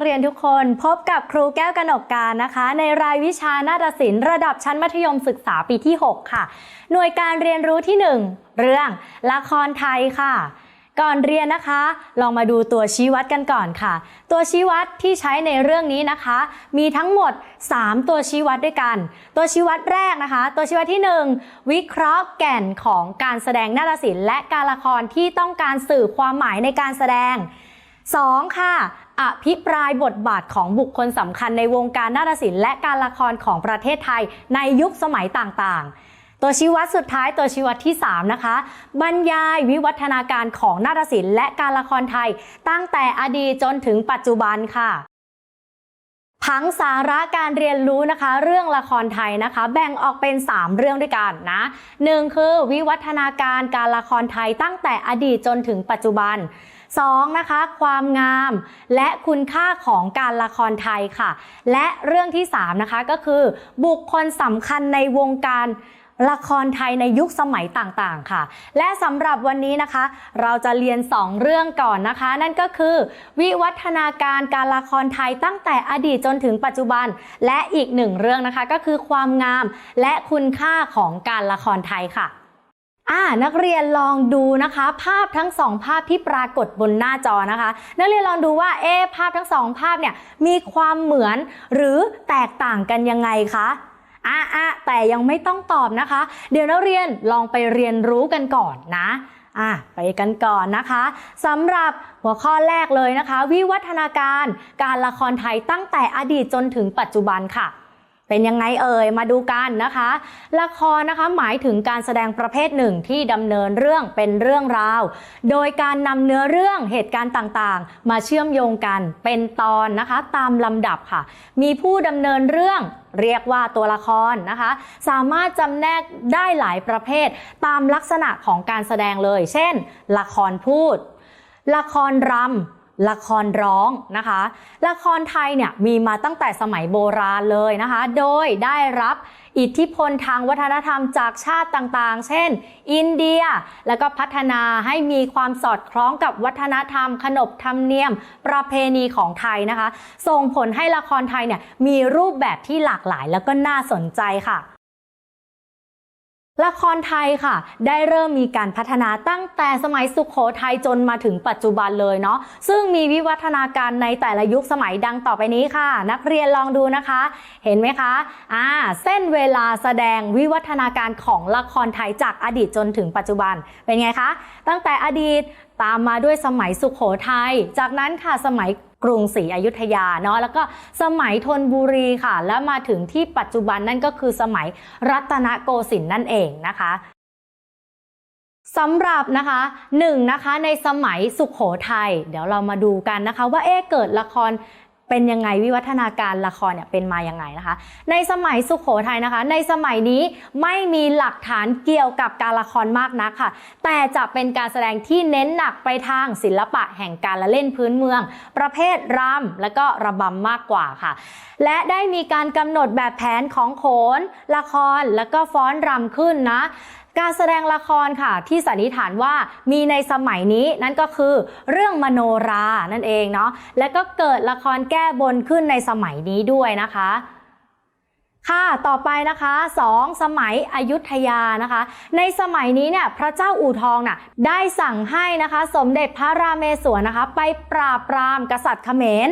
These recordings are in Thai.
ักเรียนทุกคนพบกับครูแก้วกนกการนะคะ ในรายวิชานาฏศิลป์ระดับชั้นมัธยมศึกษาปีที่ 6 ค่ะ หน่วยการเรียนรู้ที่ 1 เรื่อง ละครไทยค่ะ ก่อนเรียนนะคะ ลองมาดูตัวชี้วัดกันก่อนค่ะ ตัวชี้วัดที่ใช้ในเรื่องนี้นะคะ มีทั้งหมด 3 ตัวชี้วัดด้วยกัน ตัวชี้วัดแรกนะคะ ตัวชี้วัดที่ 1 วิเคราะห์แก่นของการแสดงนาฏศิลป์และการละครที่ต้องการสื่อความหมายในการแสดง 2. ค่ะ อภิปรายบทบาทของบุคคลสำคัญในวงการนาฏศิลป์และการละครของประเทศไทยในยุคสมัยต่างๆตัวชี้วัดสุดท้ายตัวชี้วัดที่ 3 นะคะ บรรยายวิวัฒนาการของนาฏศิลป์และการละครไทย ตั้งแต่อดีตจนถึงปัจจุบันค่ะผังสาระการเรียนรู้นะคะ เรื่องละครไทยนะคะ แบ่งออกเป็น 3 เรื่องด้วยกันนะหนึ่งคือวิวัฒนาการการละครไทยตั้งแต่อดีตจนถึงปัจจุบัน 2. นะคะ ความงามและคุณค่าของการละครไทยค่ะ และเรื่องที่ 3 นะคะก็คือ บุคคลสำคัญในวงการละครไทยในยุคสมัยต่างๆ ค่ะ และสำหรับวันนี้นะคะ เราจะเรียน 2 เรื่องก่อนนะคะ นั่นก็คือ วิวัฒนาการการละครไทยตั้งแต่อดีตจนถึงปัจจุบัน และอีกหนึ่งเรื่องนะคะก็คือความงามและคุณค่าของการละครไทยค่ะ อ่านักเรียนลองดูนะคะ ภาพทั้งสองภาพที่ปรากฏบนหน้าจอนะคะ นักเรียนลองดูว่าเอ๊ภาพทั้งสองภาพเนี่ยมีความเหมือนหรือแตกต่างกันยังไงคะอะอะแต่ยังไม่ต้องตอบนะคะ เดี๋ยวนักเรียนลองไปเรียนรู้กันก่อนนะอะไปกันก่อนนะคะสำหรับหัวข้อแรกเลยนะคะ วิวัฒนาการการละครไทยตั้งแต่อดีตจนถึงปัจจุบันค่ะ เป็นยังไงเอ่ยมาดูกันนะคะ ละครนะคะหมายถึงการแสดงประเภทหนึ่งที่ดำเนินเรื่องเป็นเรื่องราว โดยการนำเนื้อเรื่องเหตุการณ์ต่างๆ มาเชื่อมโยงกันเป็นตอนนะคะ ตามลำดับค่ะ มีผู้ดำเนินเรื่องเรียกว่าตัวละครนะคะ สามารถจำแนกได้หลายประเภท ตามลักษณะของการแสดงเลย เช่น ละครพูด ละครรำ ละครร้องนะคะ ละครไทยเนี่ยมีมาตั้งแต่สมัยโบราณเลยนะคะ โดยได้รับอิทธิพลทางวัฒนธรรมจากชาติต่างๆ เช่น อินเดีย แล้วก็พัฒนาให้มีความสอดคล้องกับวัฒนธรรม ขนบธรรมเนียม ประเพณีของไทยนะคะ ส่งผลให้ละครไทยเนี่ยมีรูปแบบที่หลากหลายแล้วก็น่าสนใจค่ะ ละครไทยค่ะ ได้เริ่มมีการพัฒนาตั้งแต่สมัยสุขโขทัยจนมาถึงปัจจุบันเลยเนาะซึ่งมีวิวัฒนาการในแต่ละยุคสมัยดังต่อไปนี้ค่ะ นักเรียนลองดูนะคะ เห็นไหมคะอ่าเส้นเวลาแสดงวิวัฒนาการของละครไทยจากอดีตจนถึงปัจจุบันเป็นไงคะ ตั้งแต่อดีต ตามมาด้วยสมัยสุขโขทัย จากนั้นค่ะสมัยกรุงศรีอยุธยาเนาะแล้วก็สมัยธนบุรีค่ะ แล้วมาถึงที่ปัจจุบันนั่นก็คือสมัยรัตนโกสินทร์นั่นเองนะคะสำหรับนะคะหนึ่งนะคะในสมัยสุขโขทัยเดี๋ยวเรามาดูกันนะคะ ว่าเอ๊เกิดละคร เป็นยังไงวิวัฒนาการละครเนี่ยเป็นมายังไงนะคะ ในสมัยสุขโขทัยนะคะ ในสมัยนี้ไม่มีหลักฐานเกี่ยวกับการละครมากนักค่ะ แต่จะเป็นการแสดงที่เน้นหนักไปทางศิลปะแห่งการละเล่นพื้นเมือง ประเภทรำและก็ระบำมากกว่าค่ะ และได้มีการกำหนดแบบแผนของโขนละครแล้วก็ฟ้อนรำขึ้นนะ การแสดงละครค่ะที่สันนิษฐานว่ามีในสมัยนี้นั่นก็คือเรื่องมโนรานั่นเองเนาะและก็เกิดละครแก้บนขึ้นในสมัยนี้ด้วยนะคะค่ะ ต่อไปนะคะ 2. สมัยอยุธยานะคะ ในสมัยนี้เนี่ยพระเจ้าอู่ทองน่ะได้สั่งให้นะคะ สมเด็จพระรามเมศวรนะคะ ไปปราบปรามกษัตริย์เขมร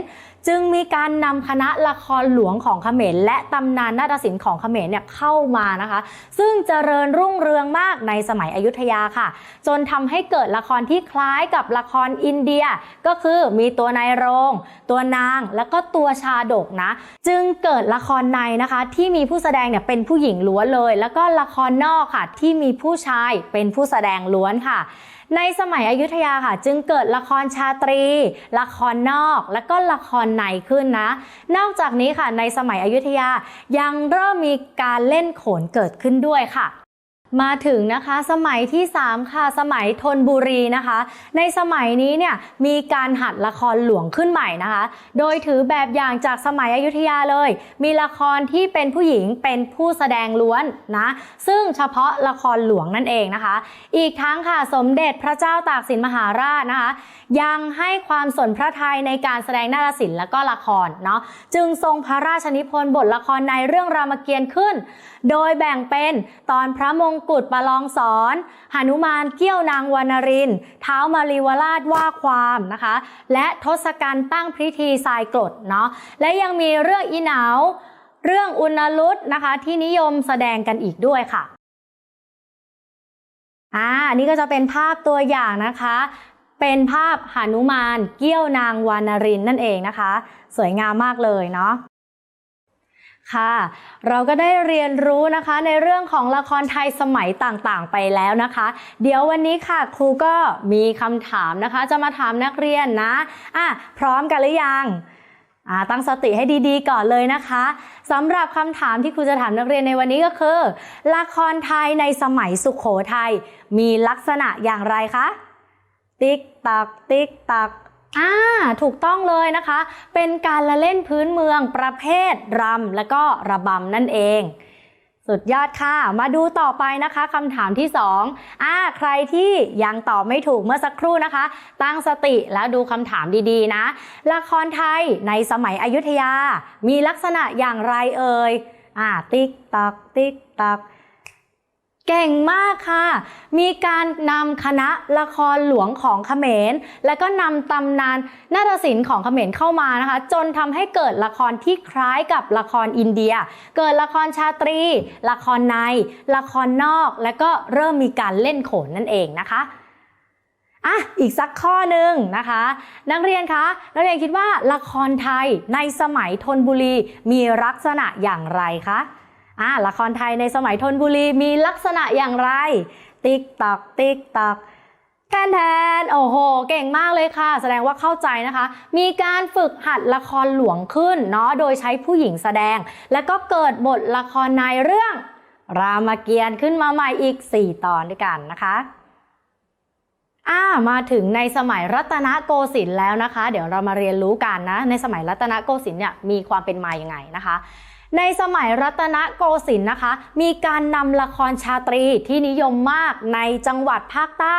จึงมีการนำคณะละครหลวงของเขมรและตำนานนาฏศิลป์ของเขมรเนี่ยเข้ามานะคะ ซึ่งเจริญรุ่งเรืองมากในสมัยอยุธยาค่ะ จนทำให้เกิดละครที่คล้ายกับละครอินเดีย ก็คือมีตัวนายโรง ตัวนางแล้วก็ตัวชาดกนะ จึงเกิดละครในนะคะ ที่มีผู้แสดงเนี่ยเป็นผู้หญิงล้วนเลย แล้วก็ละครนอกค่ะ ที่มีผู้ชายเป็นผู้แสดงล้วนค่ะ ในสมัยอยุธยาค่ะ จึงเกิดละครชาตรี ละครนอก และก็ละครในขึ้นนะ นอกจากนี้ค่ะในสมัยอยุธยายังเริ่มมีการเล่นโขนเกิดขึ้นด้วยค่ะ มาถึงนะคะสมัยที่ 3 ค่ะ สมัยธนบุรีนะคะ ในสมัยนี้เนี่ยมีการหัดละครหลวงขึ้นใหม่นะคะ โดยถือแบบอย่างจากสมัยอยุธยาเลย มีละครที่เป็นผู้หญิงเป็นผู้แสดงล้วนนะ ซึ่งเฉพาะละครหลวงนั่นเองนะคะ อีกทั้งค่ะสมเด็จพระเจ้าตากสินมหาราชนะคะ ยังให้ความสนพระทัยในการแสดงนาฏศิลป์และก็ละครเนาะจึงทรงพระราชนิพนธ์บทละครในเรื่องรามเกียรติ์ขึ้น โดยแบ่งเป็นตอนพระมงกุฎประลองสอนหนุมานเกี้ยวนางวรรณรินเท้ามารีวราชว่าความนะคะ และทศกัณฐ์ตั้งพิธีทรายกรดเนาะและยังมีเรื่องอีหนาวเรื่องอุณลุตนะคะที่นิยมแสดงกันอีกด้วยค่ะอ่าอันนี่ก็จะเป็นภาพตัวอย่างนะคะ เป็นภาพหนุมานเกี้ยวนางวรรณรินนั่นเองนะคะ สวยงามมากเลยเนาะ ค่ะ เราก็ได้เรียนรู้นะคะในเรื่องของละครไทยสมัยต่างๆ ไปแล้วนะคะ เดี๋ยววันนี้ค่ะครูก็มีคำถามนะคะ จะมาถามนักเรียนนะอะพร้อมกันหรือยังอ่าตั้งสติให้ดีๆก่อนเลยนะคะสำหรับคำถามที่ครูจะถามนักเรียนในวันนี้ก็คือ ละครไทยในสมัยสุขโขทัยมีลักษณะอย่างไรคะ ติ๊กตักติ๊กตัก อ่าถูกต้องเลยนะคะ เป็นการละเล่นพื้นเมืองประเภทรำและก็ระบำนั่นเอง สุดยอดค่ะ มาดูต่อไปนะคะคำถามที่2ออ่าใครที่ยังตอบไม่ถูกเมื่อสักครู่นะคะ ตั้งสติแล้วดูคำถามดีๆนะ ละครไทยในสมัยอยุธยา มีลักษณะอย่างไรเอ่ยอ่าติ๊กตักติ๊กตัก เก่งมากค่ะ มีการนำคณะละครหลวงของเขมร และก็นำตำนานนาฏศิลป์ของเขมรเข้ามานะคะ จนทำให้เกิดละครที่คล้ายกับละครอินเดีย เกิดละครชาตรี ละครใน ละครนอก และก็เริ่มมีการเล่นโขนนั่นเองนะคะอะอีกสักข้อหนึ่งนะคะ นักเรียนคะนักเรียนคิดว่าละครไทยในสมัยธนบุรีมีลักษณะอย่างไรคะ อ่าละครไทยในสมัยธนบุรีมีลักษณะอย่างไร ติ๊กตักติ๊กตักแทนแทนโอ้โห เก่งมากเลยค่ะ แสดงว่าเข้าใจนะคะ มีการฝึกหัดละครหลวงขึ้นเนาะโดยใช้ผู้หญิงแสดง แล้วก็เกิดบทละครในเรื่อง รามเกียรติ์ขึ้นมาใหม่อีก 4 ตอนด้วยกันนะคะอ่ามาถึงในสมัยรัตนโกสินทร์แล้วนะคะ เดี๋ยวเรามาเรียนรู้กันนะ ในสมัยรัตนโกสินทร์เนี่ยมีความเป็นมาอย่างไงนะคะ ในสมัยรัตนโกสินทร์นะคะ มีการนำละครชาตรีที่นิยมมากในจังหวัดภาคใต้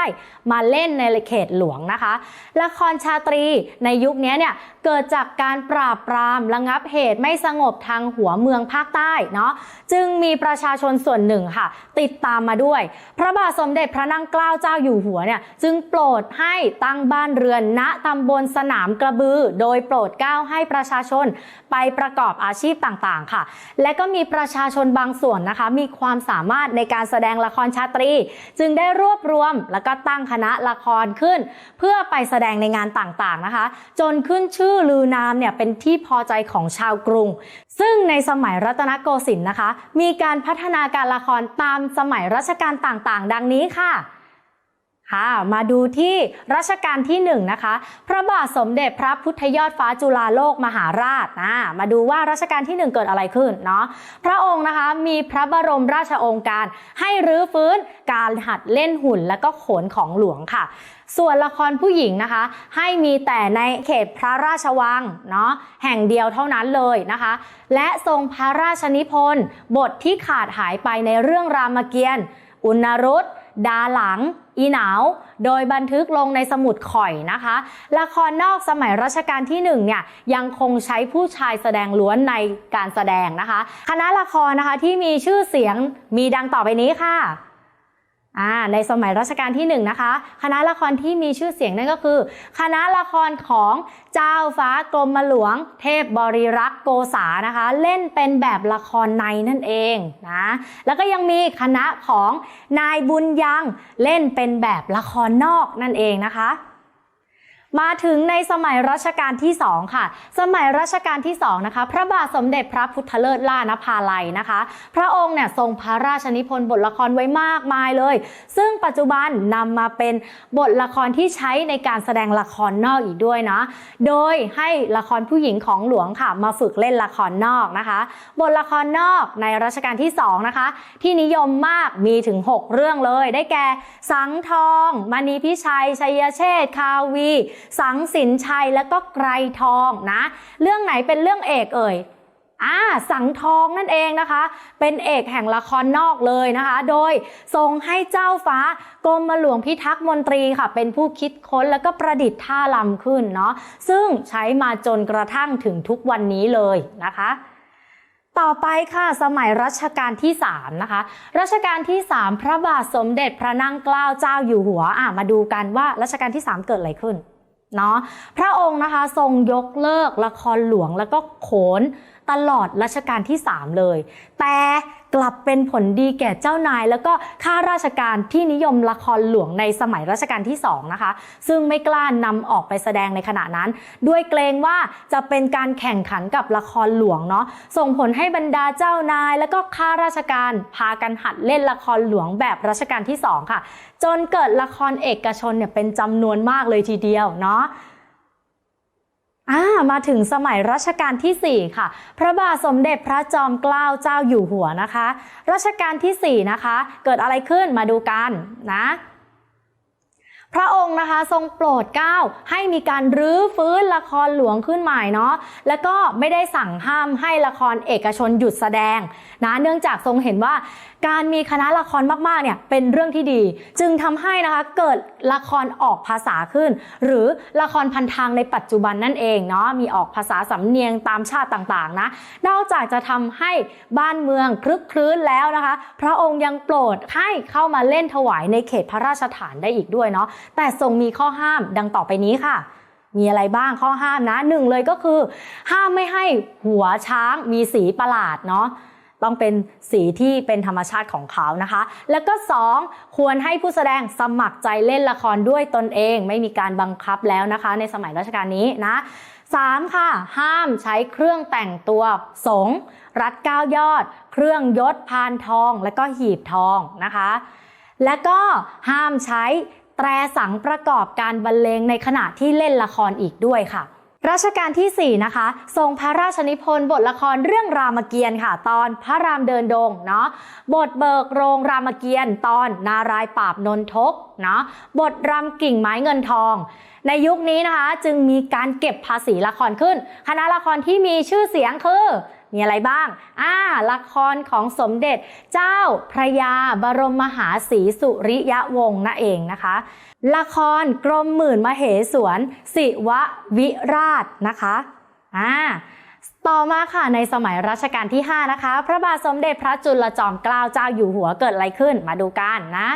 มาเล่นในเขตหลวงนะคะ ละครชาตรีในยุคนี้เนี่ยเกิดจากการปราบปรามระงับเหตุไม่สงบทางหัวเมืองภาคใต้เนาะจึงมีประชาชนส่วนหนึ่งค่ะ ติดตามมาด้วย พระบาทสมเด็จพระนั่งเกล้าเจ้าอยู่หัวเนี่ยจึงโปรดให้ตั้งบ้านเรือนณตำบลสนามกระบือ โดยโปรดเกล้าให้ประชาชนไปประกอบอาชีพต่างๆค่ะและก็มีประชาชนบางส่วนนะคะ มีความสามารถในการแสดงละครชาตรี จึงได้รวบรวมแล้วก็ตั้งคณะละครขึ้น เพื่อไปแสดงในงานต่างๆนะคะ จนขึ้นชื่อลือนามเนี่ยเป็นที่พอใจของชาวกรุง ซึ่งในสมัยรัตนโกสินทร์นะคะ มีการพัฒนาการละครตามสมัยรัชกาลต่างๆ ดังนี้ค่ะ ค่ะมาดูที่รัชกาลที่1นงนะคะ พระบาทสมเด็จพระพุทธยอดฟ้าจุฬาโลกมหาราชนะมาดูว่ารัชกาลที่ 1 เกิดอะไรขึ้นเนาะพระองค์นะคะมีพระบรมราชองค์การ ให้รื้อฟื้นการหัดเล่นหุ่นและก็โขนของหลวงค่ะ ส่วนละครผู้หญิงนะคะ ให้มีแต่ในเขตพระราชวังเนาะแห่งเดียวเท่านั้นเลยนะคะ และทรงพระราชนิพนธ์บทที่ขาดหายไปในเรื่องรามเกียรติ์อุณรุต ดาหลัง อีหนาว โดยบันทึกลงในสมุดข่อยนะคะ ละครนอกสมัยรัชกาลที่1เนี่ยยังคงใช้ผู้ชายแสดงล้วนในการแสดงนะคะ คณะละครนะคะที่มีชื่อเสียงมีดังต่อไปนี้ค่ะ ในสมัยรัชกาลที่1นงนะคะ คณะละครที่มีชื่อเสียงนั่นก็คือ คณะละครของเจ้าฟ้ากรมหลวง เทพบริรักษ์โกษานะคะ เล่นเป็นแบบละครในนั่นเองนะแล้วก็ยังมีคณะของนายบุญยังเล่นเป็นแบบละครนอกนั่นเองนะคะ มาถึงในสมัยรัชกาลที่ 2 ค่ะ สมัยรัชกาลที่ 2 นะคะ พระบาทสมเด็จพระพุทธเลิศล่านภาลัยนะคะ พระองค์เนี่ยทรงพระราชนิพนธ์บทละครไว้มากมายเลย ซึ่งปัจจุบันนำมาเป็นบทละครที่ใช้ในการแสดงละครนอกอีกด้วยนะ โดยให้ละครผู้หญิงของหลวงค่ะ มาฝึกเล่นละครนอกนะคะ บทละครนอกในรัชกาลที่ 2 นะคะ ที่นิยมมากมีถึง 6 เรื่องเลย ได้แก่สังทองมณีพิชัยชัยเชษฐ์คาวีสังสินชัยแล้วก็ไกรทองนะ เรื่องไหนเป็นเรื่องเอกเอ่ยอ่าสังทองนั่นเองนะคะ เป็นเอกแห่งละครนอกเลยนะคะ โดยทรงให้เจ้าฟ้ากรมหลวงพิทักษ์มนตรีค่ะ เป็นผู้คิดค้นแล้วก็ประดิษฐ์ท่าลำขึ้นเนาะซึ่งใช้มาจนกระทั่งถึงทุกวันนี้เลยนะคะต่อไปค่ะสมัยรัชกาลที่ 3 นะคะ รัชกาลที่ 3 พระบาทสมเด็จพระนั่งเกล้าเจ้าอยู่หัวอะมาดูกันว่ารัชกาลที่ 3 เกิดอะไรขึ้น เนาะพระองค์นะคะทรงยกเลิกละครหลวงแล้วก็โขนตลอดรัชกาลที่ 3 เลย แต่ กลับเป็นผลดีแก่เจ้านาย แล้วก็ข้าราชการที่นิยมละครหลวงในสมัยรัชกาลที่2นะคะ ซึ่งไม่กล้านำออกไปแสดงในขณะนั้น ด้วยเกรงว่าจะเป็นการแข่งขันกับละครหลวงเนาะส่งผลให้บรรดาเจ้านาย แล้วก็ข้าราชการพากันหัดเล่นละครหลวงแบบรัชกาลที่2ค่ะ จนเกิดละครเอกชนเนี่ยเป็นจำนวนมากเลยทีเดียวเนาะ อ่ามาถึงสมัยรัชกาลที่ 4 ค่ะ พระบาทสมเด็จพระจอมเกล้าเจ้าอยู่หัวนะคะ รัชกาลที่ 4 นะคะ เกิดอะไรขึ้นมาดูกันนะพระองค์นะคะทรงโปรดเกล้าให้มีการรื้อฟื้นละครหลวงขึ้นใหม่เนาะแล้วก็ไม่ได้สั่งห้ามให้ละครเอกชนหยุดแสดง นะเนื่องจากทรงเห็นว่าการมีคณะละครมากๆเนี่ยเป็นเรื่องที่ดี จึงทำให้นะคะเกิดละครออกภาษาขึ้น หรือละครพันทางในปัจจุบันนั่นเองเนาะมีออกภาษาสำเนียงตามชาติต่างๆนะนอกจากจะทำให้บ้านเมืองคลึกคลื้นแล้วนะคะ พระองค์ยังโปรดให้เข้ามาเล่นถวายในเขตพระราชฐานได้อีกด้วยเนาะแต่ทรงมีข้อห้ามดังต่อไปนี้ค่ะมีอะไรบ้างข้อห้ามนะหนึ่งเลยก็คือ ห้ามไม่ให้หัวช้างมีสีประหลาดเนาะ ต้องเป็นสีที่เป็นธรรมชาติของเขานะคะ แล้วก็ 2 ควรให้ผู้แสดงสมัครใจเล่นละครด้วยตนเอง ไม่มีการบังคับแล้วนะคะ ในสมัยรัชกาลนี้นะ 3. ค่ะ ห้ามใช้เครื่องแต่งตัวสง รัดเก้ายอด เครื่องยศพานทอง และก็หีบทองนะคะ และก็ห้ามใช้แตรสังประกอบการบรรเลงในขณะที่เล่นละครอีกด้วยค่ะ รัชกาลที่ 4 นะคะทรงพระราชนิพนธ์บทละครเรื่องรามเกียรติ์ค่ะ ตอนพระรามเดินดงเนาะบทเบิกโรงรามเกียรติ์ตอนนารายปราบนนทกเนาะบทรำกิ่งไม้เงินทอง ในยุคนี้นะคะจึงมีการเก็บภาษีละครขึ้น คณะละครที่มีชื่อเสียงคือ มีอะไรบ้าง อ่า ละครของสมเด็จเจ้าพระยาบรมมหาศรีสุริยะวงศ์นั่นเองนะคะ ละครกรมหมื่นมเหสวน สิววิราชนะคะ อ่าต่อมาค่ะในสมัยรัชกาลที่ 5 นะคะ พระบาทสมเด็จพระจุลจอมเกล้าเจ้าอยู่หัวเกิดอะไรขึ้นมาดูกันนะ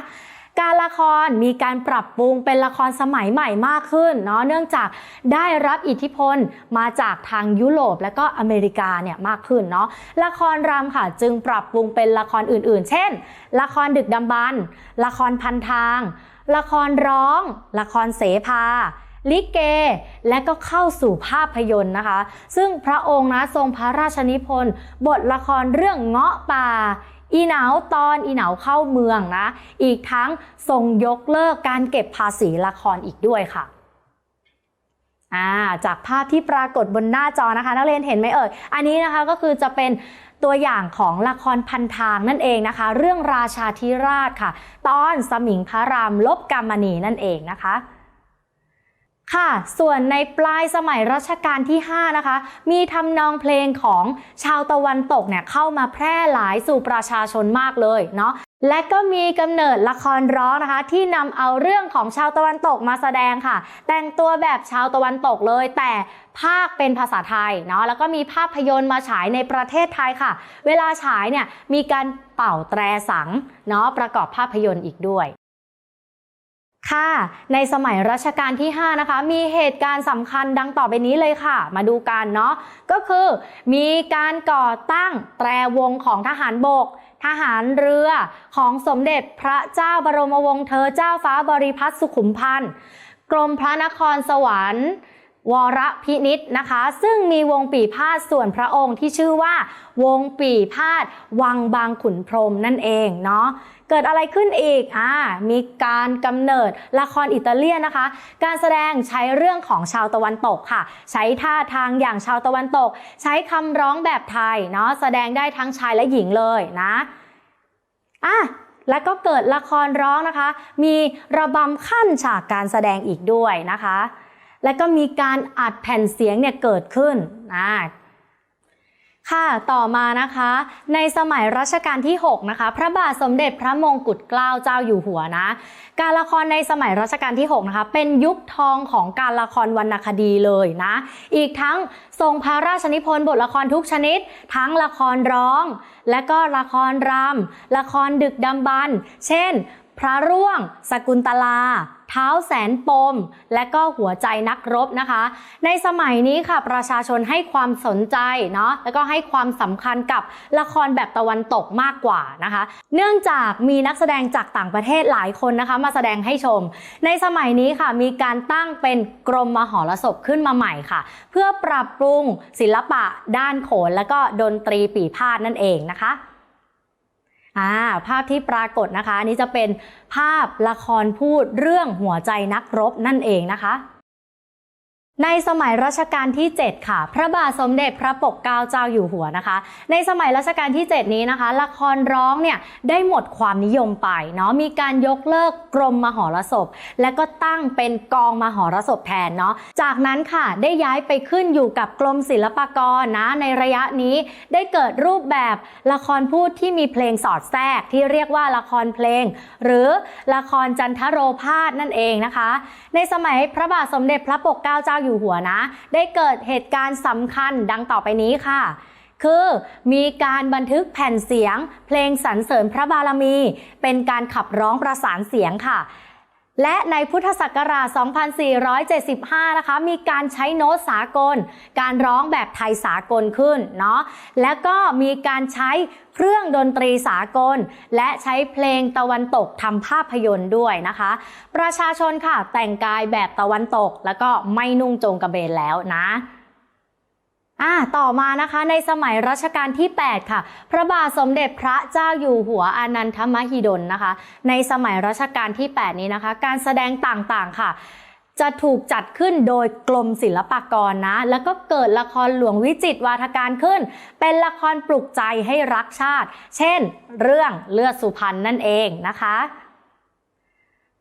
การละครมีการปรับปรุงเป็นละครสมัยใหม่มากขึ้นเนาะเนื่องจากได้รับอิทธิพลมาจากทางยุโรปและก็อเมริกาเนี่ยมากขึ้นเนาะละครรำค่ะจึงปรับปรุงเป็นละครอื่นๆ เช่น ละครดึกดำบรรละครพันทาง ละครร้อง ละครเสภาลิเก และก็เข้าสู่ภาพยนตร์นะคะ ซึ่งพระองค์นะทรงพระราชนิพนธ์ บทละครเรื่องเงาะป่า อีเหนาตอนอีเหนาเข้าเมืองนะ อีกทั้งทรงยกเลิกการเก็บภาษีละครอีกด้วยค่ะาจากภาพที่ปรากฏบนหน้าจอนะคะ นักเรียนเห็นไหมเอ่ย อันนี้นะคะก็คือจะเป็นตัวอย่างของละครพันทางนั่นเองนะคะ เรื่องราชาธิราชค่ะ ตอนสมิงพระรามลบกามณีนั่นเองนะคะ ค่ะ ส่วนในปลายสมัยรัชกาลที่ 5 นะคะ มีทำนองเพลงของชาวตะวันตกเนี่ยเข้ามาแพร่หลายสู่ประชาชนมากเลยเนาะและก็มีกำเนิดละครร้องนะคะ ที่นำเอาเรื่องของชาวตะวันตกมาแสดงค่ะ แต่งตัวแบบชาวตะวันตกเลย แต่ภาคเป็นภาษาไทยเนาะแล้วก็มีภาพยนตร์มาฉายในประเทศไทยค่ะ เวลาฉายเนี่ยมีการเป่าแตรสังเนาะประกอบภาพยนตร์อีกด้วย ค่ะ ในสมัยรัชกาลที่ 5 นะคะ มีเหตุการณ์สำคัญดังต่อไปนี้เลยค่ะ มาดูกันเนาะ ก็คือมีการก่อตั้งแตรวงของทหารบก ทหารเรือของสมเด็จพระเจ้าบรมวงศ์เธอเจ้าฟ้าบริพัตรสุขุมพันธ์ กรมพระนครสวรรค์วรพินิษนะคะ ซึ่งมีวงปีพาดส่วนพระองค์ที่ชื่อว่า วงปีพาดวังบางขุนพรหมนั่นเองเนาะ เกิดอะไรขึ้นอีกอ่ามีการกำเนิดละครอิตาเลียนนะคะ การแสดงใช้เรื่องของชาวตะวันตกค่ะ ใช้ท่าทางอย่างชาวตะวันตก ใช้คำร้องแบบไทยเนาะแสดงได้ทั้งชายและหญิงเลยนะอะแล้วก็เกิดละครร้องนะคะ มีระบำขั้นฉากการแสดงอีกด้วยนะคะ แล้วก็มีการอัดแผ่นเสียงเนี่ยเกิดขึ้นนะ ค่ะ ต่อมานะคะ ในสมัยรัชกาลที่ 6 นะคะ พระบาทสมเด็จพระมงกุฎเกล้าเจ้าอยู่หัวนะ การละครในสมัยรัชกาลที่ 6 นะคะ เป็นยุคทองของการละครวรรณคดีเลยนะ อีกทั้งทรงพระราชนิพนธ์บทละครทุกชนิด ทั้งละครร้อง และก็ละครรำละครดึกดำบรรพ์เช่น พระร่วง สกุลตลา เท้าแสนปม และก็หัวใจนักรบนะคะ ในสมัยนี้ค่ะประชาชนให้ความสนใจเนาะแล้วก็ให้ความสำคัญกับละครแบบตะวันตกมากกว่านะคะ เนื่องจากมีนักแสดงจากต่างประเทศหลายคนนะคะ มาแสดงให้ชม ในสมัยนี้ค่ะมีการตั้งเป็นกรมมหรสพขึ้นมาใหม่ค่ะ เพื่อปรับปรุงศิลปะด้านโขนและก็ดนตรีปีพาดนั่นเองนะคะ อ่าภาพที่ปรากฏนะคะ อันนี้จะเป็นภาพละครพูดเรื่องหัวใจนักรบนั่นเองนะคะ ในสมัยรัชกาลที่ 7 ค่ะ พระบาทสมเด็จพระปกเกล้าเจ้าอยู่หัวนะคะ ในสมัยรัชกาลที่ 7 นี้นะคะ ละครร้องเนี่ยได้หมดความนิยมไปเนาะมีการยกเลิกกรมมหรสพ และก็ตั้งเป็นกองมหรสพแทนเนาะจากนั้นค่ะได้ย้ายไปขึ้นอยู่กับกรมศิลปากรนะในระยะนี้ได้เกิดรูปแบบละครพูดที่มีเพลงสอดแทรกที่เรียกว่าละครเพลง หรือละครจันทโรพาสนั่นเองนะคะ ในสมัยพระบาทสมเด็จพระปกเกล้าเจ้าอยู่หัวนะ ได้เกิดเหตุการณ์สำคัญดังต่อไปนี้ค่ะคือมีการบันทึกแผ่นเสียง เพลงสรรเสริญพระบารมี เป็นการขับร้องประสานเสียงค่ะ และในพุทธศักราช 2475 นะคะ มีการใช้โน้ตสากล การร้องแบบไทยสากลขึ้นเนาะ แล้วก็มีการใช้เครื่องดนตรีสากล และใช้เพลงตะวันตกทำภาพยนตร์ด้วยนะคะ ประชาชนค่ะแต่งกายแบบตะวันตก แล้วก็ไม่นุ่งโจงกระเบนแล้วนะ อ่าต่อมานะคะในสมัยรัชกาลที่ 8 ค่ะ พระบาทสมเด็จพระเจ้าอยู่หัวอนันทมหิดลนะคะ ในสมัยรัชกาลที่ 8 นี้นะคะ การแสดงต่างๆค่ะจะถูกจัดขึ้นโดยกรมศิลปากรนะ แล้วก็เกิดละครหลวงวิจิตวาทการขึ้น เป็นละครปลุกใจให้รักชาติ เช่น เรื่องเลือดสุพรรณนั่นเองนะคะ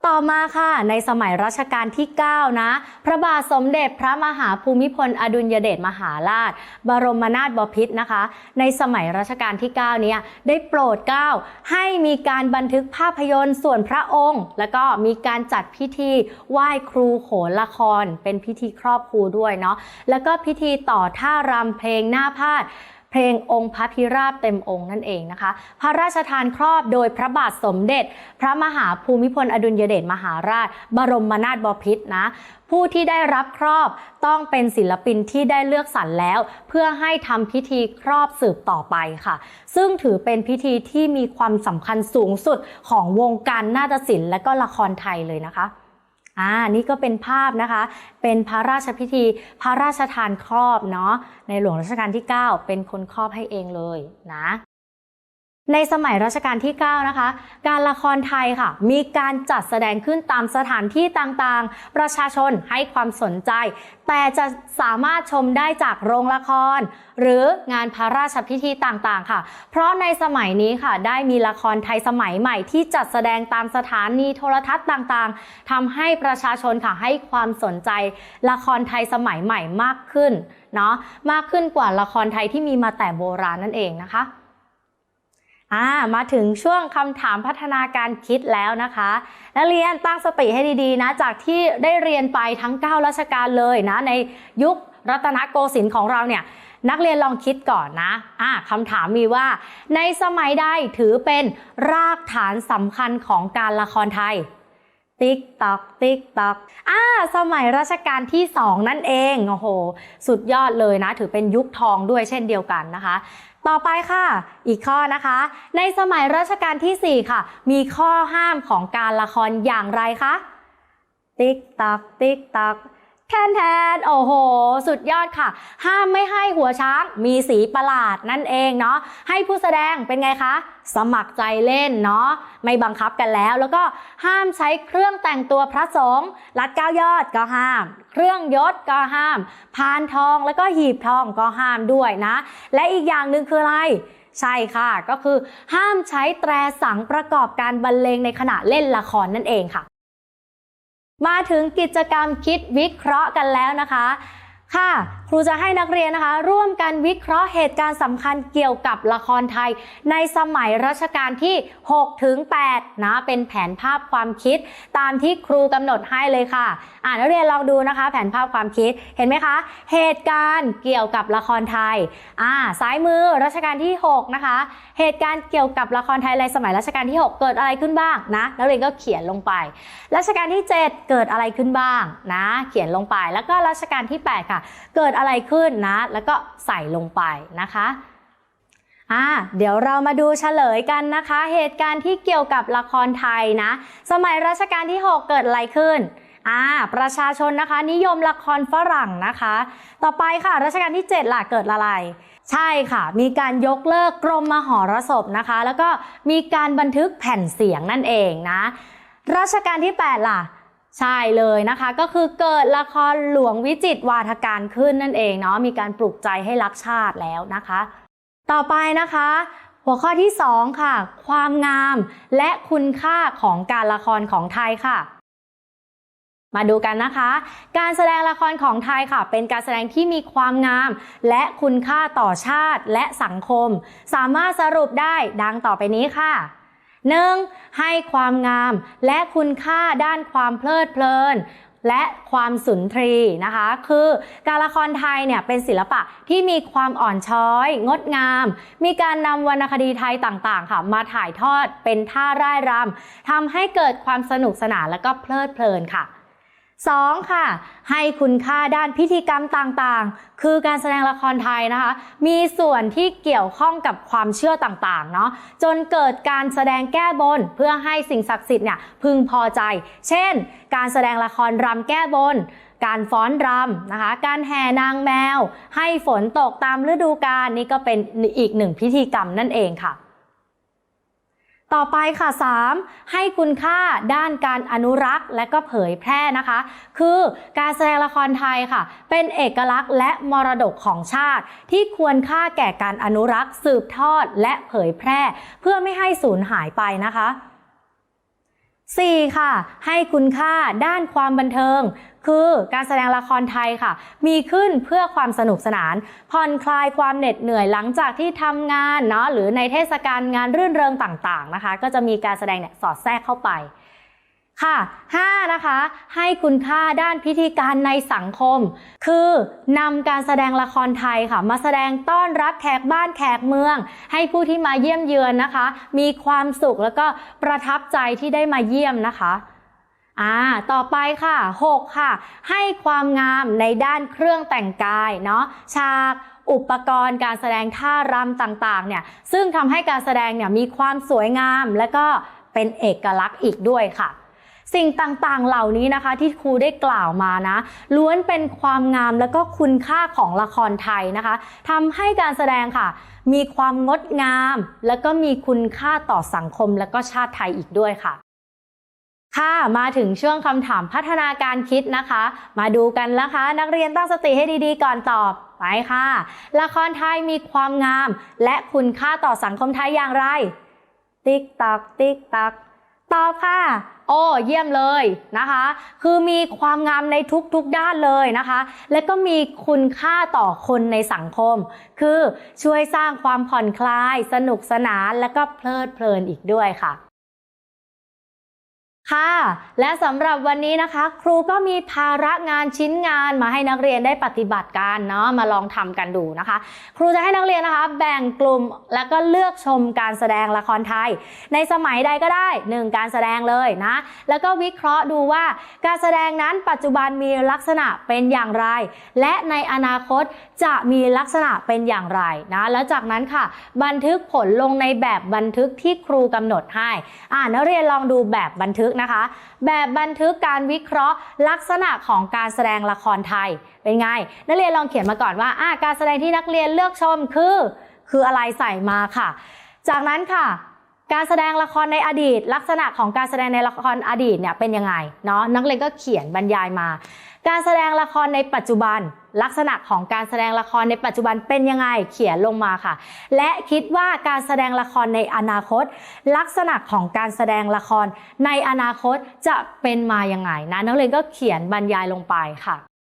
ต่อมาค่ะในสมัยรัชกาลที่ 9 นะ พระบาทสมเด็จพระมหาภูมิพล อดุลยเดชมหาราช บรมนาถบพิตรนะคะ ในสมัยรัชกาลที่ 9 เนี้ยได้โปรดเกล้าให้มีการบันทึกภาพยนตร์ส่วนพระองค์ แล้วก็มีการจัดพิธีไหว้ครูโขนละคร เป็นพิธีครอบครูด้วยเนาะแล้วก็พิธีต่อท่ารำเพลงหน้าพาด เพลงองค์พระพิราบเต็มองค์นั่นเองนะคะ พระราชทานครอบโดยพระบาทสมเด็จ พระมหาภูมิพลอดุลยเดชมหาราช บรมนาถบพิตรนะผู้ที่ได้รับครอบต้องเป็นศิลปินที่ได้เลือกสรรแล้ว เพื่อให้ทำพิธีครอบสืบต่อไปค่ะ ซึ่งถือเป็นพิธีที่มีความสำคัญสูงสุดของวงการนาฏศิลป์และก็ละครไทยเลยนะคะ อ่านี่ก็เป็นภาพนะคะ เป็นพระราชพิธี พระราชทานครอบเนาะในหลวงรัชกาลที่ 9 เป็นคนครอบให้เองเลยนะ ในสมัยรัชกาลที่ 9 นะคะ การละครไทยค่ะ มีการจัดแสดงขึ้นตามสถานที่ต่างๆ ประชาชนให้ความสนใจ แต่จะสามารถชมได้จากโรงละคร หรืองานพระราชพิธีต่างๆ ค่ะ เพราะในสมัยนี้ค่ะ ได้มีละครไทยสมัยใหม่ที่จัดแสดงตามสถานีโทรทัศน์ต่างๆ ทำให้ประชาชนค่ะให้ความสนใจ ละครไทยสมัยใหม่มากขึ้นเนาะ มากขึ้นกว่าละครไทยที่มีมาแต่โบราณนั่นเองนะคะ อ่ามาถึงช่วงคำถามพัฒนาการคิดแล้วนะคะ นักเรียนตั้งสติให้ดีๆนะ จากที่ได้เรียนไปทั้ง 9ราชการเลยนะ ในยุครัตนโกสินทร์ของเราเนี่ยนักเรียนลองคิดก่อนนะอ่าคำถามมีว่า ในสมัยใดถือเป็นรากฐานสำคัญของการละครไทย ติ๊กตอก ติ๊กตอกอ่าสมัยรัชกาลที่2นั่นเอง โอ้โห สุดยอดเลยนะ ถือเป็นยุคทองด้วยเช่นเดียวกันนะคะ ต่อไปค่ะ อีกข้อนะคะ ในสมัยรัชกาลที่ 4 ค่ะ มีข้อห้ามของการละครอย่างไรคะ ติ๊กตักติ๊กตัก แทนแทนโอ้โห สุดยอดค่ะ ห้ามไม่ให้หัวช้างมีสีประหลาดนั่นเองเนาะให้ผู้แสดงเป็นไงคะ สมัครใจเล่นเนาะไม่บังคับกันแล้ว แล้วก็ห้ามใช้เครื่องแต่งตัวพระสงฆ์รัดเก้ายอดก็ห้าม เครื่องยศก็ห้าม พานทองแล้วก็หีบทองก็ห้ามด้วยนะ และอีกอย่างหนึ่งคืออะไรใช่ค่ะ ก็คือห้ามใช้แตรสังประกอบการบรรเลงในขณะเล่นละครนั่นเองค่ะ มาถึงกิจกรรมคิดวิเคราะห์กันแล้วนะคะ ค่ะ ครูจะให้นักเรียนนะคะ ร่วมกันวิเคราะห์เหตุการณ์สำคัญเกี่ยวกับละครไทย ในสมัยรัชกาลที่6ถึง8นะเป็นแผนภาพความคิด ตามที่ครูกำหนดให้เลยค่ะ อ่านักเรียนลองดูนะคะ แผนภาพความคิดเห็นไหมคะ เหตุการณ์เกี่ยวกับละครไทยอ่าซ้ายมือรัชกาลที่6นะคะเหตุการณ์เกี่ยวกับละครไทยในสมัยรัชกาลที่ 6 เกิดอะไรขึ้นบ้างนะนักเรียนก็เขียนลงไป รัชกาลที่ 7 เกิดอะไรขึ้นบ้างนะ เขียนลงไปแล้วก็รัชกาลที่ 8 ค่ะเกิดอะไรขึ้นนะ แล้วก็ใส่ลงไปนะคะอ่าเดี๋ยวเรามาดูเฉลยกันนะคะ เหตุการณ์ที่เกี่ยวกับละครไทยนะ สมัยรัชกาลที่ 6 เกิดอะไรขึ้นอ่าประชาชนนะคะ นิยมละครฝรั่งนะคะ ต่อไปค่ะรัชกาลที่ 7 ล่ะเกิดอะไร ใช่ค่ะ มีการยกเลิกกรมมหรสพนะคะ แล้วก็มีการบันทึกแผ่นเสียงนั่นเองนะรัชกาลที่ 8 ล่ะ ใช่เลยนะคะก็คือเกิดละครหลวงวิจิตวาทการขึ้นนั่นเองเนาะมีการปลุกใจให้รักชาติแล้วนะคะ ต่อไปนะคะ หัวข้อที่ 2 ค่ะ ความงามและคุณค่าของการละครของไทยค่ะมาดูกันนะคะ การแสดงละครของไทยค่ะ เป็นการแสดงที่มีความงาม และคุณค่าต่อชาติและสังคม สามารถสรุปได้ดังต่อไปนี้ค่ะ 1. ให้ความงามและคุณค่าด้านความเพลิดเพลินและความสุนทรีนะคะ คือการละครไทยเนี่ยเป็นศิลปะที่มีความอ่อนช้อย งดงาม มีการนำวรรณคดีไทยต่างๆค่ะมาถ่ายทอดเป็นท่าร่ายรำทำให้เกิดความสนุกสนานและก็เพลิดเพลินค่ะ 2. ค่ะ ให้คุณค่าด้านพิธีกรรมต่างๆ คือการแสดงละครไทยนะคะ มีส่วนที่เกี่ยวข้องกับความเชื่อต่างๆ เนาะจนเกิดการแสดงแก้บนเพื่อให้สิ่งศักดิ์สิทธิ์เนี่ยพึงพอใจ เช่น การแสดงละครรำแก้บน การฟ้อนรำนะคะ การแห่นางแมว ให้ฝนตกตามฤดูกาลนี่ก็เป็นอีกหนึ่งพิธีกรรมนั่นเองค่ะ ต่อไปค่ะ 3. ให้คุณค่าด้านการอนุรักษ์และก็เผยแพร่นะคะ คือการแสดงละครไทยค่ะ เป็นเอกลักษณ์และมรดกของชาติ ที่ควรค่าแก่การอนุรักษ์ สืบทอดและเผยแพร่ เพื่อไม่ให้สูญหายไปนะคะ 4. ค่ะ ให้คุณค่าด้านความบันเทิง คือการแสดงละครไทยค่ะ มีขึ้นเพื่อความสนุกสนาน ผ่อนคลายความเหน็ดเหนื่อยหลังจากที่ทำงานเนาะหรือในเทศกาลงานรื่นเริงต่างๆนะคะ ก็จะมีการแสดงเนี่ยสอดแทรกเข้าไป ค่ะ 5 นะคะ ให้คุณค่าด้านพิธีการในสังคม คือนำการแสดงละครไทยค่ะ มาแสดงต้อนรับแขกบ้านแขกเมือง ให้ผู้ที่มาเยี่ยมเยือนนะคะ มีความสุขแล้วก็ประทับใจที่ได้มาเยี่ยมนะคะอ่าต่อไปค่ะ 6 ค่ะ ให้ความงามในด้านเครื่องแต่งกายเนาะฉากอุปกรณ์การแสดงท่ารำต่างๆเนี่ยซึ่งทำให้การแสดงเนี่ยมีความสวยงามและก็เป็นเอกลักษณ์อีกด้วยค่ะ สิ่งต่างๆเหล่านี้นะคะที่ครูได้กล่าวมานะ ล้วนเป็นความงามและก็คุณค่าของละครไทยนะคะทำให้การแสดงค่ะ มีความงดงาม และก็มีคุณค่าต่อสังคมและก็ชาติไทยอีกด้วยค่ะค่ะมาถึงช่วงคำถามพัฒนาการคิดนะคะ มาดูกันนะคะ นักเรียนตั้งสติให้ดีๆ ก่อนตอบไปค่ะ ละครไทยมีความงาม และคุณค่าต่อสังคมไทยอย่างไร ติ๊กตักติ๊กตัก ตอบค่ะ โอ้เยี่ยมเลยนะคะ คือมีความงามในทุกๆด้านเลยนะคะ และก็มีคุณค่าต่อคนในสังคม คือช่วยสร้างความผ่อนคลาย สนุกสนานและก็เพลิดเพลินอีกด้วยค่ะ ค่ะ และสำหรับวันนี้นะคะ ครูก็มีภาระงานชิ้นงานมาให้นักเรียนได้ปฏิบัติการเนาะมาลองทำกันดูนะคะ ครูจะให้นักเรียนนะคะ แบ่งกลุ่มแล้วก็เลือกชมการแสดงละครไทย ในสมัยใดก็ได้หนึ่งการแสดงเลยนะ แล้วก็วิเคราะห์ดูว่าการแสดงนั้นปัจจุบันมีลักษณะเป็นอย่างไร และในอนาคตจะมีลักษณะเป็นอย่างไรนะแล้วจากนั้นค่ะ บันทึกผลลงในแบบบันทึกที่ครูกำหนดให้อ่านักเรียนลองดูแบบบันทึกกนะคะ แบบบันทึกการวิเคราะห์ ลักษณะของการแสดงละครไทย เป็นไง นักเรียนลองเขียนมาก่อนว่าอ่าการแสดงที่นักเรียนเลือกชมคือ คืออะไรใส่มาค่ะ จากนั้นค่ะการแสดงละครในอดีต ลักษณะของการแสดงในละครอดีตเนี่ยเป็นยังไงเนาะนักเรียนก็เขียนบรรยายมา การแสดงละครในปัจจุบัน ลักษณะของการแสดงละครในปัจจุบันเป็นยังไงเขียนลงมาค่ะ และคิดว่าการแสดงละครในอนาคต ลักษณะของการแสดงละครในอนาคตจะเป็นมายังไงนะนักเรียนก็เขียนบรรยายลงไปค่ะ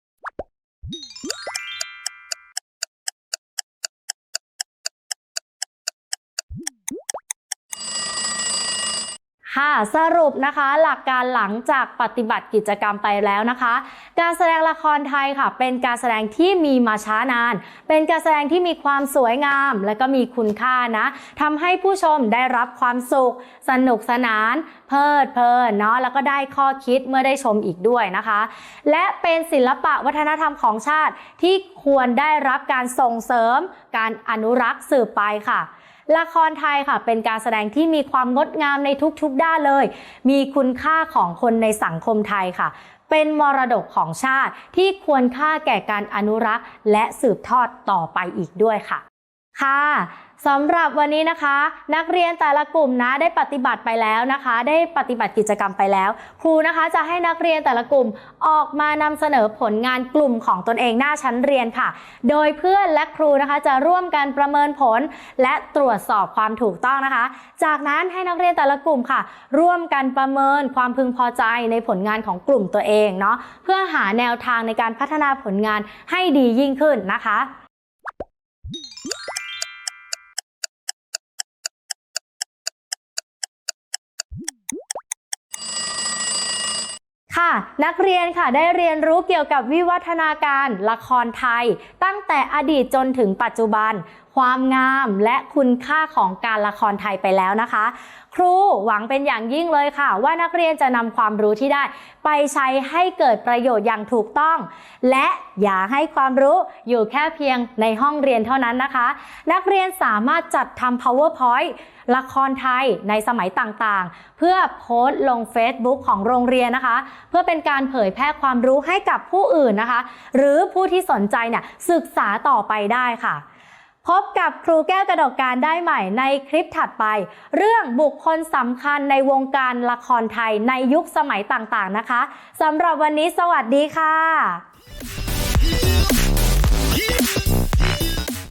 ค่ะสรุปนะคะหลักการหลังจากปฏิบัติกิจกรรมไปแล้วนะคะ การแสดงละครไทยค่ะ เป็นการแสดงที่มีมาช้านาน เป็นการแสดงที่มีความสวยงาม และก็มีคุณค่านะทำให้ผู้ชมได้รับความสุข สนุกสนาน เพลิดเพลินเนาะแล้วก็ได้ข้อคิดเมื่อได้ชมอีกด้วยนะคะ และเป็นศิลปะวัฒนธรรมของชาติที่ควรได้รับการส่งเสริม การอนุรักษ์สืบไปค่ะ ละครไทยค่ะ เป็นการแสดงที่มีความงดงามในทุกๆด้านเลย มีคุณค่าของคนในสังคมไทยค่ะ เป็นมรดกของชาติที่ควรค่าแก่การอนุรักษ์ และสืบทอดต่อไปอีกด้วยค่ะ ค่ะ สำหรับวันนี้นะคะ นักเรียนแต่ละกลุ่มนะได้ปฏิบัติไปแล้วนะคะ ได้ปฏิบัติกิจกรรมไปแล้ว ครูนะคะจะให้นักเรียนแต่ละกลุ่มออกมานำเสนอผลงานกลุ่มของตนเองหน้าชั้นเรียนค่ะ โดยเพื่อนและครูนะคะจะร่วมกันประเมินผล และตรวจสอบความถูกต้องนะคะ จากนั้นให้นักเรียนแต่ละกลุ่มค่ะ ร่วมกันประเมินความพึงพอใจในผลงานของกลุ่มตัวเองเนาะเพื่อหาแนวทางในการพัฒนาผลงานให้ดียิ่งขึ้นนะคะ ค่ะนักเรียนค่ะได้เรียนรู้เกี่ยวกับวิวัฒนาการละครไทย ตั้งแต่อดีตจนถึงปัจจุบันความงามและคุณค่าของการละครไทยไปแล้วนะคะ ครูหวังเป็นอย่างยิ่งเลยค่ะ ว่านักเรียนจะนำความรู้ที่ได้ ไปใช้ให้เกิดประโยชน์อย่างถูกต้อง และอย่าให้ความรู้อยู่แค่เพียงในห้องเรียนเท่านั้นนะคะ นักเรียนสามารถจัดทำ powerpoint ละครไทยในสมัยต่างๆ เพื่อโพสต์ลง Facebook ของโรงเรียนนะคะ เพื่อเป็นการเผยแพร่ความรู้ให้กับผู้อื่นนะคะ หรือผู้ที่สนใจเนี่ยศึกษาต่อไปได้ค่ะ พบกับครูแก้วกระดกการได้ใหม่ในคลิปถัดไป เรื่องบุคคลสำคัญในวงการละครไทยในยุคสมัยต่างๆนะคะสำหรับวันนี้สวัสดีค่ะ